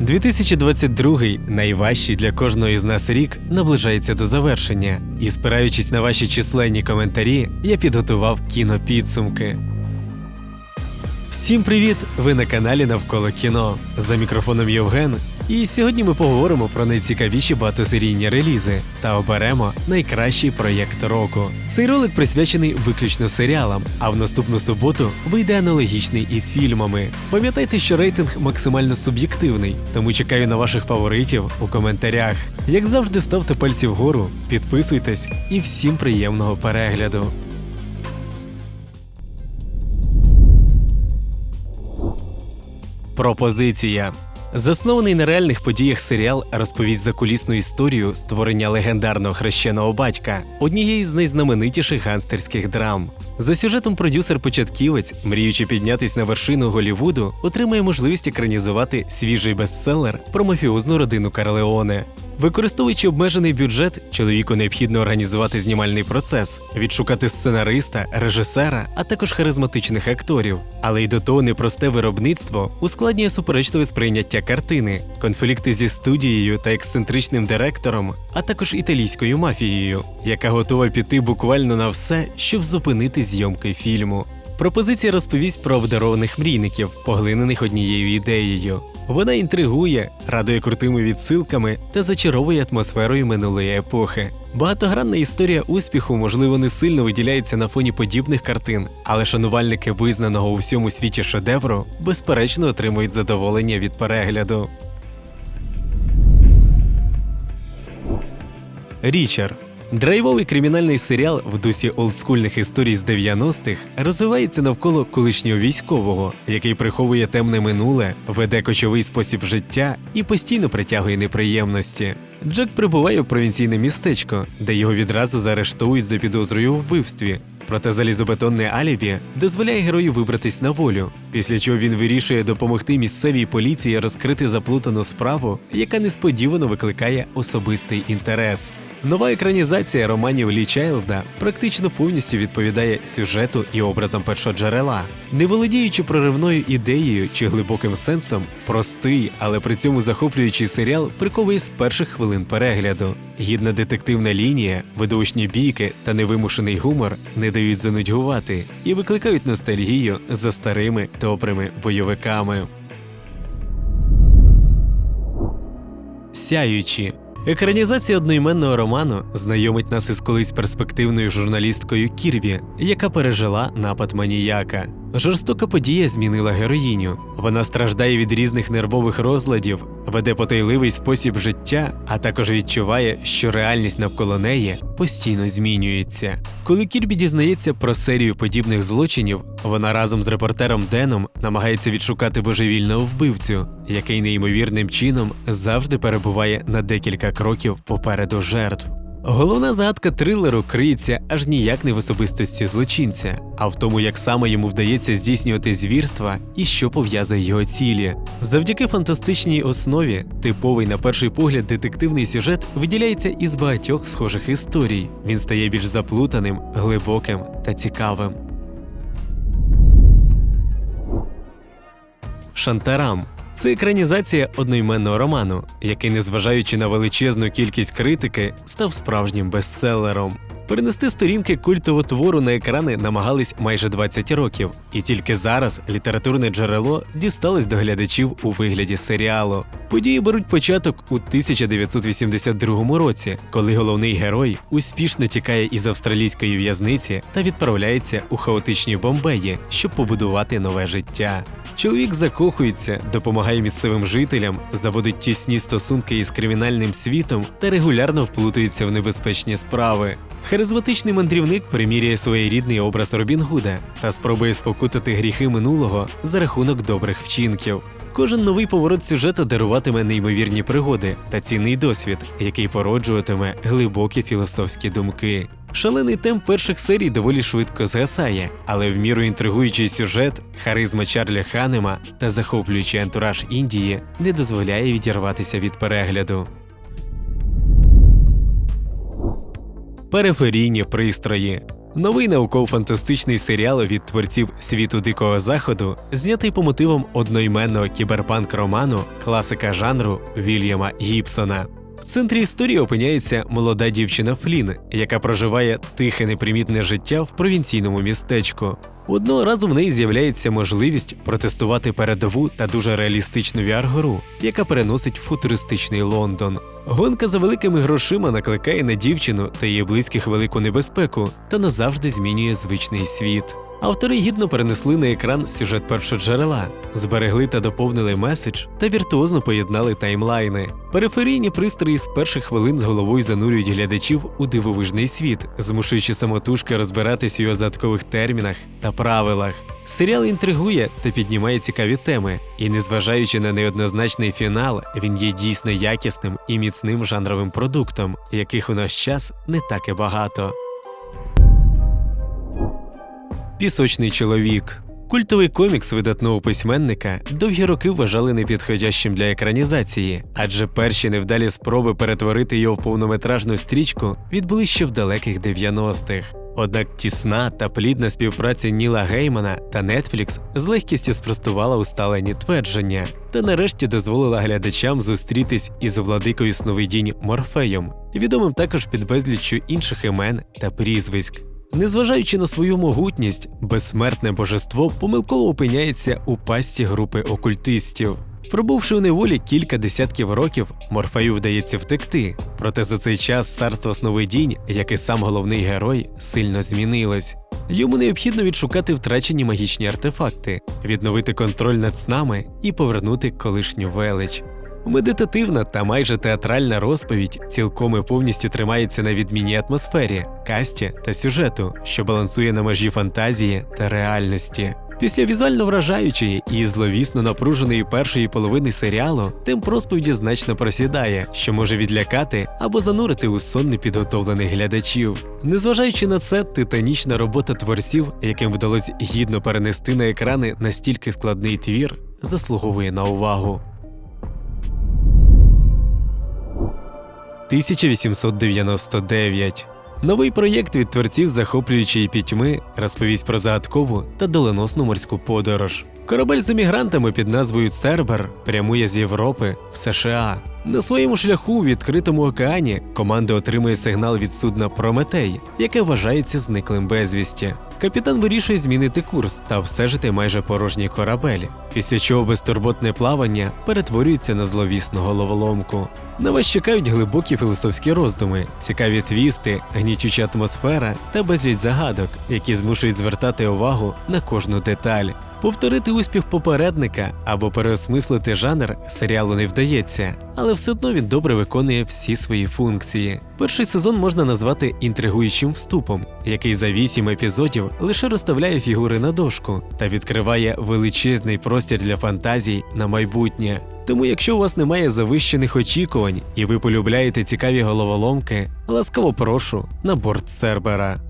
2022, найважчий для кожного із нас рік, наближається до завершення, і спираючись на ваші численні коментарі, я підготував кінопідсумки. Всім привіт! Ви на каналі Навколо кіно. За мікрофоном Євген. І сьогодні ми поговоримо про найцікавіші багатосерійні релізи та оберемо найкращий проєкт року. Цей ролик присвячений виключно серіалам, а в наступну суботу вийде аналогічний із фільмами. Пам'ятайте, що рейтинг максимально суб'єктивний, тому чекаю на ваших фаворитів у коментарях. Як завжди, ставте пальці вгору, підписуйтесь і всім приємного перегляду. Пропозиція. Заснований на реальних подіях серіал розповість закулісну історію створення легендарного хрещеного батька, однієї з найзнаменитіших ганстерських драм. За сюжетом продюсер-початківець, мріючи піднятись на вершину Голівуду, отримає можливість екранізувати свіжий бестселер про мафіозну родину Карлеоне. Використовуючи обмежений бюджет, чоловіку необхідно організувати знімальний процес, відшукати сценариста, режисера, а також харизматичних акторів. Але й до того непросте виробництво ускладнює суперечливе сприйняття картини, конфлікти зі студією та ексцентричним директором, а також італійською мафією, яка готова піти буквально на все, щоб зупинити зйомки фільму. Пропозиція розповість про обдарованих мрійників, поглинених однією ідеєю. Вона інтригує, радує крутими відсилками та зачаровує атмосферою минулої епохи. Багатогранна історія успіху, можливо, не сильно виділяється на фоні подібних картин, але шанувальники визнаного у всьому світі шедевру безперечно отримують задоволення від перегляду. Річард Драйвовий кримінальний серіал в дусі олдскульних історій з 90-х розвивається навколо колишнього військового, який приховує темне минуле, веде кочовий спосіб життя і постійно притягує неприємності. Джек прибуває в провінційне містечко, де його відразу заарештовують за підозрою у вбивстві. Проте залізобетонне алібі дозволяє герою вибратись на волю, після чого він вирішує допомогти місцевій поліції розкрити заплутану справу, яка несподівано викликає особистий інтерес. Нова екранізація романів Лі Чайлда практично повністю відповідає сюжету і образам першоджерела, не володіючи проривною ідеєю чи глибоким сенсом, простий, але при цьому захоплюючий серіал приковує з перших хвилин перегляду. Гідна детективна лінія, видовищні бійки та невимушений гумор не дають занудьгувати і викликають ностальгію за старими добрими бойовиками. Сяючі Екранізація одноіменного роману знайомить нас із колись перспективною журналісткою Кірбі, яка пережила напад маніяка. Жорстока подія змінила героїню. Вона страждає від різних нервових розладів, веде потайливий спосіб життя, а також відчуває, що реальність навколо неї постійно змінюється. Коли Кірбі дізнається про серію подібних злочинів, вона разом з репортером Деном намагається відшукати божевільного вбивцю, який неймовірним чином завжди перебуває на декілька кроків попереду жертв. Головна загадка трилеру криється аж ніяк не в особистості злочинця, а в тому, як саме йому вдається здійснювати звірства і що пов'язує його цілі. Завдяки фантастичній основі, типовий на перший погляд детективний сюжет виділяється із багатьох схожих історій. Він стає більш заплутаним, глибоким та цікавим. Шантарам це екранізація одноіменного роману, який, незважаючи на величезну кількість критики, став справжнім бестселером. Перенести сторінки культового твору на екрани намагались майже 20 років, і тільки зараз літературне джерело дісталось до глядачів у вигляді серіалу. Події беруть початок у 1982 році, коли головний герой успішно тікає із австралійської в'язниці та відправляється у хаотичні бомбеї, щоб побудувати нове життя. Чоловік закохується, допомагає місцевим жителям, заводить тісні стосунки із кримінальним світом та регулярно вплутується в небезпечні справи. Харизматичний мандрівник приміряє своєрідний образ Робін Гуда та спробує спокутати гріхи минулого за рахунок добрих вчинків. Кожен новий поворот сюжету даруватиме неймовірні пригоди та цінний досвід, який породжуватиме глибокі філософські думки. Шалений темп перших серій доволі швидко згасає, але в міру інтригуючий сюжет, харизма Чарлі Ханема та захоплюючий антураж Індії не дозволяє відірватися від перегляду. Периферійні пристрої Новий науково-фантастичний серіал від творців світу дикого заходу, знятий по мотивам одноіменного кіберпанк-роману класика жанру Вільяма Гібсона. В центрі історії опиняється молода дівчина Флін, яка проживає тихе непримітне життя в провінційному містечку. Одного разу в неї з'являється можливість протестувати передову та дуже реалістичну VR-гру, яка переносить футуристичний Лондон. Гонка за великими грошима накликає на дівчину та її близьких велику небезпеку та назавжди змінює звичний світ. Автори гідно перенесли на екран сюжет першоджерела, зберегли та доповнили меседж та віртуозно поєднали таймлайни. Периферійні пристрої з перших хвилин з головою занурюють глядачів у дивовижний світ, змушуючи самотужки розбиратись у його загадкових термінах та правилах. Серіал інтригує та піднімає цікаві теми, і незважаючи на неоднозначний фінал, він є дійсно якісним і міцним жанровим продуктом, яких у наш час не так і багато. Пісочний чоловік. Культовий комікс видатного письменника довгі роки вважали непідходящим для екранізації, адже перші невдалі спроби перетворити його в повнометражну стрічку відбулись ще в далеких 90-х. Однак тісна та плідна співпраця Ніла Геймана та Netflix з легкістю спростувала усталені твердження та нарешті дозволила глядачам зустрітись із владикою сновидінь Морфеєм, відомим також під безліччю інших імен та прізвиськ. Незважаючи на свою могутність, безсмертне божество помилково опиняється у пастці групи окультистів. Пробувши у неволі кілька десятків років, Морфею вдається втекти. Проте за цей час царство сновидінь, як і сам головний герой, сильно змінилось. Йому необхідно відшукати втрачені магічні артефакти, відновити контроль над снами і повернути колишню велич. Медитативна та майже театральна розповідь цілком і повністю тримається на відмінній атмосфері, касті та сюжету, що балансує на межі фантазії та реальності. Після візуально вражаючої і зловісно напруженої першої половини серіалу темп розповіді значно просідає, що може відлякати або занурити у сон непідготовлених глядачів. Незважаючи на це, титанічна робота творців, яким вдалося гідно перенести на екрани настільки складний твір, заслуговує на увагу. 1899. Новий проєкт від творців захоплюючої пітьми розповість про загадкову та доленосну морську подорож. Корабель з емігрантами під назвою Цербер прямує з Європи в США. На своєму шляху у відкритому океані команда отримує сигнал від судна Прометей, яке вважається зниклим безвісті. Капітан вирішує змінити курс та обстежити майже порожній корабель, після чого безтурботне плавання перетворюється на зловісну головоломку. На вас чекають глибокі філософські роздуми, цікаві твісти, гнітюча атмосфера та безліч загадок, які змушують звертати увагу на кожну деталь. Повторити успіх попередника або переосмислити жанр серіалу не вдається, але все одно він добре виконує всі свої функції. Перший сезон можна назвати інтригуючим вступом, який за вісім епізодів лише розставляє фігури на дошку та відкриває величезний простір для фантазій на майбутнє. Тому, якщо у вас немає завищених очікувань і ви полюбляєте цікаві головоломки, ласкаво прошу на борт Сербера.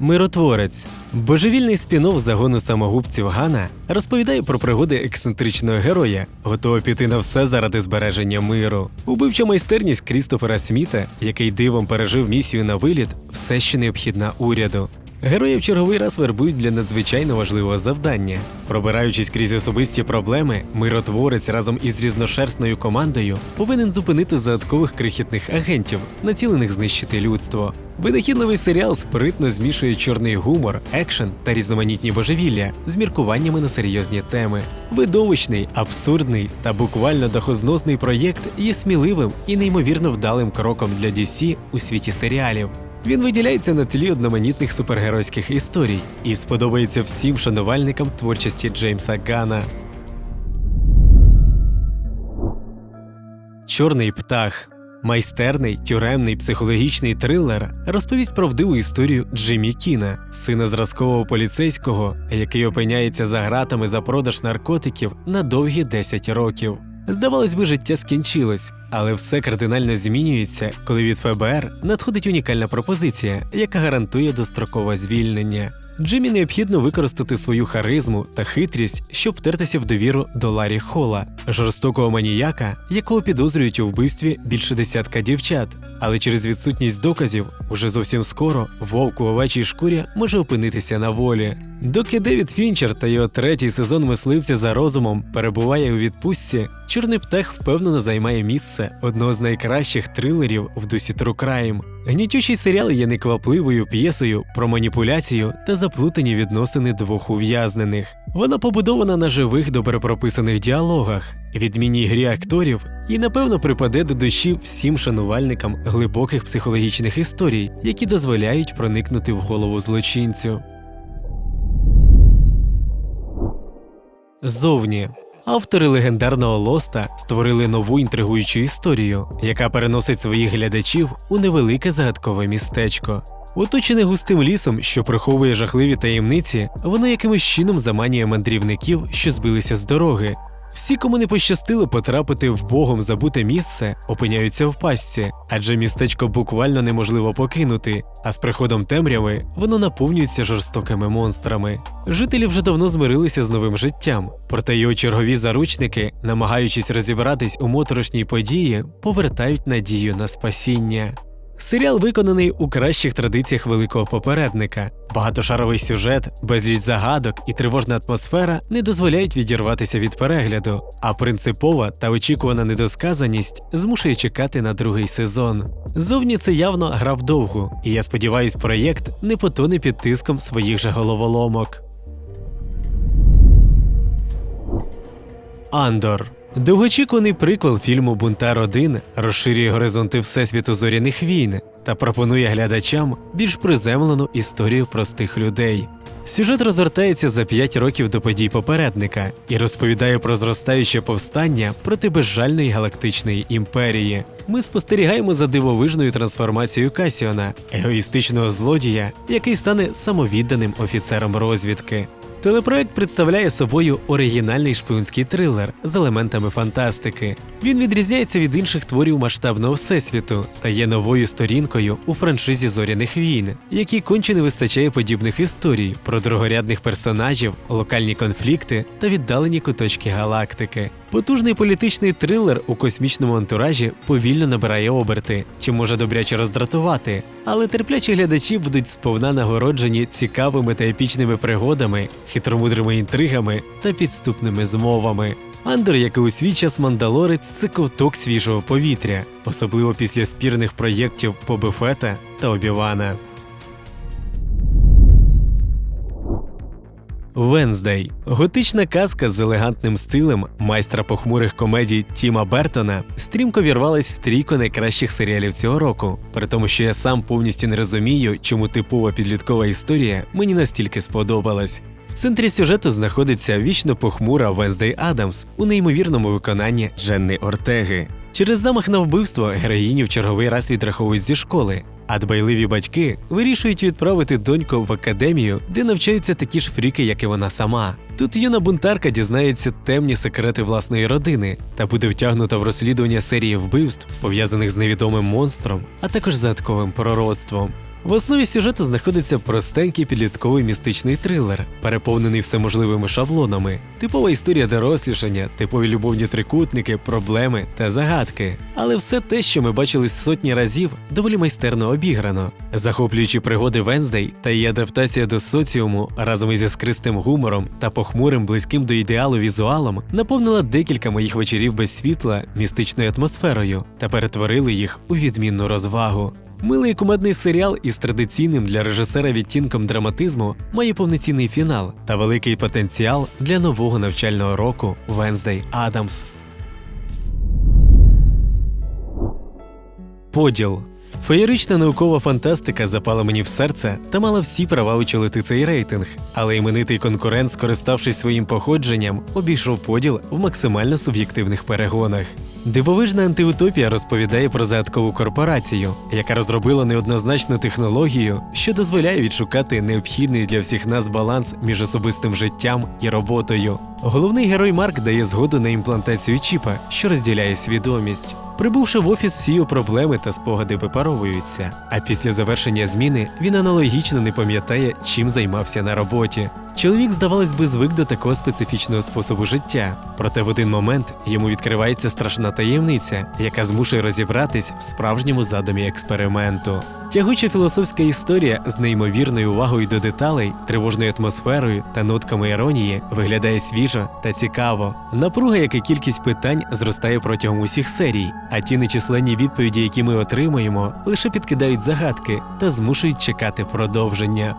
Миротворець. Божевільний спін-офф загону самогубців Гана розповідає про пригоди ексцентричного героя, готового піти на все заради збереження миру. Убивча майстерність Крістофера Сміта, який дивом пережив місію на виліт, все ще необхідна уряду. Герої в черговий раз вербують для надзвичайно важливого завдання. Пробираючись крізь особисті проблеми, миротворець разом із різношерстною командою повинен зупинити загадкових крихітних агентів, націлених знищити людство. Винахідливий серіал спритно змішує чорний гумор, екшен та різноманітні божевілля з міркуваннями на серйозні теми. Видовищний, абсурдний та буквально дахозносний проєкт є сміливим і неймовірно вдалим кроком для DC у світі серіалів. Він виділяється на тлі одноманітних супергеройських історій і сподобається всім шанувальникам творчості Джеймса Гана. Чорний птах. Майстерний тюремний психологічний трилер розповість правдиву історію Джиммі Кіна, сина зразкового поліцейського, який опиняється за гратами за продаж наркотиків на довгі 10 років. Здавалось би, життя скінчилось, але все кардинально змінюється, коли від ФБР надходить унікальна пропозиція, яка гарантує дострокове звільнення. Джиммі необхідно використати свою харизму та хитрість, щоб втертися в довіру до Ларі Хола, жорстокого маніяка, якого підозрюють у вбивстві більше десятка дівчат. Але через відсутність доказів уже зовсім скоро вовк у овечій шкурі може опинитися на волі. Доки Девід Фінчер та його третій сезон мисливця за розумом перебуває у відпустці, чорний птах впевнено займає місце одного з найкращих трилерів в дусі Crime. Гнітючий серіал є неквапливою п'єсою про маніпуляцію та заплутані відносини двох ув'язнених. Вона побудована на живих, добре прописаних діалогах, відмінній грі акторів і, напевно, припаде до душі всім шанувальникам глибоких психологічних історій, які дозволяють проникнути в голову злочинцю. Зовні автори легендарного Лоста створили нову інтригуючу історію, яка переносить своїх глядачів у невелике загадкове містечко. Оточене густим лісом, що приховує жахливі таємниці, воно якимось чином заманює мандрівників, що збилися з дороги. Всі, кому не пощастило потрапити в богом забуте місце, опиняються в пастці, адже містечко буквально неможливо покинути, а з приходом темряви воно наповнюється жорстокими монстрами. Жителі вже давно змирилися з новим життям, проте його чергові заручники, намагаючись розібратись у моторошній події, повертають надію на спасіння. Серіал виконаний у кращих традиціях великого попередника. Багатошаровий сюжет, безліч загадок і тривожна атмосфера не дозволяють відірватися від перегляду, а принципова та очікувана недосказаність змушує чекати на другий сезон. Зовні це явно гра вдовгу, і я сподіваюсь, проєкт не потоне під тиском своїх же головоломок. Андор Довгоочікуваний приквел фільму Бунтар 1 розширює горизонти всесвіту зоряних війн та пропонує глядачам більш приземлену історію простих людей. Сюжет розгортається за 5 років до подій попередника і розповідає про зростаюче повстання проти безжальної галактичної імперії. Ми спостерігаємо за дивовижною трансформацією Касіона, егоїстичного злодія, який стане самовідданим офіцером розвідки. Телепроект представляє собою оригінальний шпигунський трилер з елементами фантастики. Він відрізняється від інших творів масштабного всесвіту та є новою сторінкою у франшизі зоряних війн, якій конче не вистачає подібних історій про другорядних персонажів, локальні конфлікти та віддалені куточки галактики. Потужний політичний трилер у космічному антуражі повільно набирає оберти, чим може добряче роздратувати, але терплячі глядачі будуть сповна нагороджені цікавими та епічними пригодами, хитромудрими інтригами та підступними змовами. Андор, як і у свій час мандалорець, це ковток свіжого повітря, особливо після спірних проєктів Побефета та Обівана. Венздей готична казка з елегантним стилем майстра похмурих комедій Тіма Бертона стрімко вірвалась в трійку найкращих серіалів цього року, при тому, що я сам повністю не розумію, чому типова підліткова історія мені настільки сподобалась. В центрі сюжету знаходиться вічно похмура Венздей Адамс у неймовірному виконанні Дженни Ортеги. Через замах на вбивство героїні в черговий раз відраховують зі школи, а дбайливі батьки вирішують відправити доньку в академію, де навчаються такі ж фріки, як і вона сама. Тут юна бунтарка дізнається темні секрети власної родини та буде втягнута в розслідування серії вбивств, пов'язаних з невідомим монстром, а також загадковим пророцтвом. В основі сюжету знаходиться простенький підлітковий містичний трилер, переповнений всеможливими шаблонами, типова історія дорослішання, типові любовні трикутники, проблеми та загадки. Але все те, що ми бачили сотні разів, доволі майстерно обіграно. Захоплюючи пригоди Венздей та її адаптація до соціуму разом із яскристим гумором та похмурим, близьким до ідеалу візуалом, наповнила декілька моїх вечорів без світла містичною атмосферою та перетворили їх у відмінну розвагу. Милий кумедний серіал із традиційним для режисера відтінком драматизму має повноцінний фінал та великий потенціал для нового навчального року Венздей Адамс. Поділ Феєрична наукова фантастика запала мені в серце та мала всі права очолити цей рейтинг, але іменитий конкурент, скориставшись своїм походженням, обійшов поділ в максимально суб'єктивних перегонах. Дивовижна антиутопія розповідає про загадкову корпорацію, яка розробила неоднозначну технологію, що дозволяє відшукати необхідний для всіх нас баланс між особистим життям і роботою. Головний герой Марк дає згоду на імплантацію чіпа, що розділяє свідомість. Прибувши в офіс, всі його проблеми та спогади випаровуються. А після завершення зміни він аналогічно не пам'ятає, чим займався на роботі. Чоловік, здавалось би, звик до такого специфічного способу життя. Проте в один момент йому відкривається страшна таємниця, яка змушує розібратись в справжньому задумі експерименту. Тягуча філософська історія з неймовірною увагою до деталей, тривожною атмосферою та нотками іронії виглядає свіжо та цікаво. Напруга, як і кількість питань, зростає протягом усіх серій, а ті нечисленні відповіді, які ми отримуємо, лише підкидають загадки та змушують чекати продовження.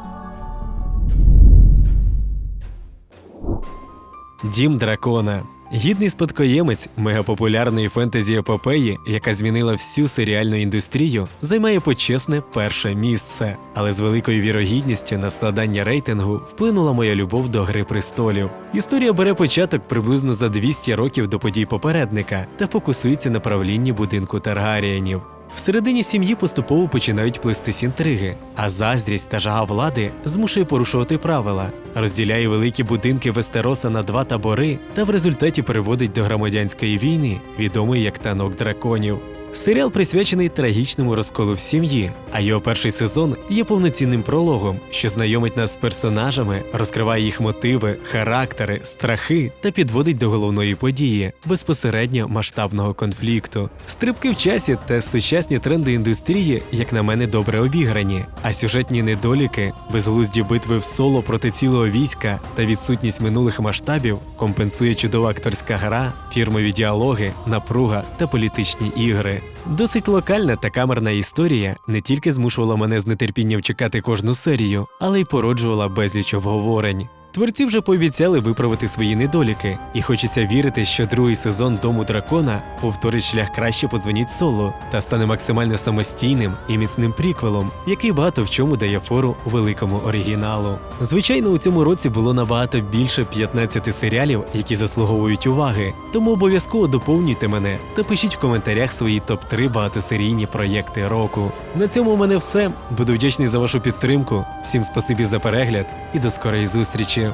Дім дракона. Гідний спадкоємець мегапопулярної фентезі епопеї, яка змінила всю серіальну індустрію, займає почесне перше місце. Але з великою вірогідністю на складання рейтингу вплинула моя любов до Гри престолів. Історія бере початок приблизно за 200 років до подій попередника та фокусується на правлінні будинку Таргарієнів. Всередині сім'ї поступово починають плестись інтриги, а заздрість та жага влади змушує порушувати правила, розділяє великі будинки Вестероса на два табори та в результаті переводить до громадянської війни, відомий як танок драконів. Серіал присвячений трагічному розколу в сім'ї, а його перший сезон є повноцінним прологом, що знайомить нас з персонажами, розкриває їх мотиви, характери, страхи та підводить до головної події безпосередньо масштабного конфлікту. Стрибки в часі та сучасні тренди індустрії, як на мене, добре обіграні, а сюжетні недоліки, безглузді битви в соло проти цілого війська та відсутність минулих масштабів компенсує чудова акторська гра, фірмові діалоги, напруга та політичні ігри. Досить локальна та камерна історія не тільки змушувала мене з нетерпінням чекати кожну серію, але й породжувала безліч обговорень. Творці вже пообіцяли виправити свої недоліки, і хочеться вірити, що другий сезон Дому дракона повторить шлях краще подзвоніть соло та стане максимально самостійним і міцним приквелом, який багато в чому дає фору великому оригіналу. Звичайно, у цьому році було набагато більше 15 серіалів, які заслуговують уваги, тому обов'язково доповнюйте мене та пишіть в коментарях свої топ-3 багатосерійні проєкти року. На цьому у мене все. Буду вдячний за вашу підтримку. Всім спасибі за перегляд і до скорої зустрічі.